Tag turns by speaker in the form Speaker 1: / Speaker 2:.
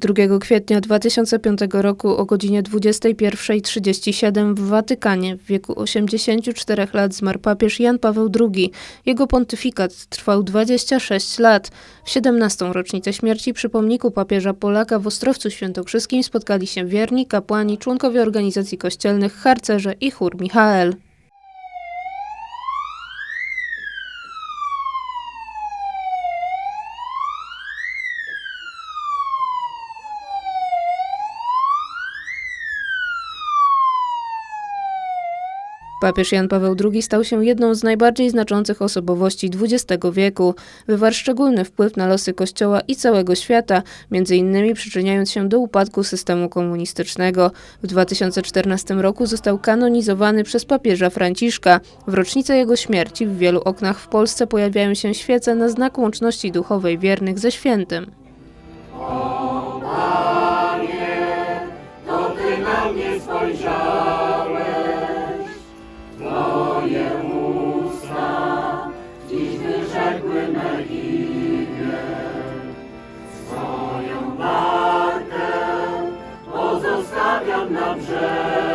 Speaker 1: 2 kwietnia 2005 roku o godzinie 21.37 w Watykanie w wieku 84 lat zmarł papież Jan Paweł II. Jego pontyfikat trwał 26 lat. W 17. rocznicę śmierci przy pomniku papieża Polaka w Ostrowcu Świętokrzyskim spotkali się wierni, kapłani, członkowie organizacji kościelnych, harcerze i chór Michael. Papież Jan Paweł II stał się jedną z najbardziej znaczących osobowości XX wieku. Wywarł szczególny wpływ na losy Kościoła i całego świata, między innymi przyczyniając się do upadku systemu komunistycznego. W 2014 roku został kanonizowany przez papieża Franciszka. W rocznicę jego śmierci w wielu oknach w Polsce pojawiają się świece na znak łączności duchowej wiernych ze świętym.
Speaker 2: Pozostawiam na stawiam na brzeg.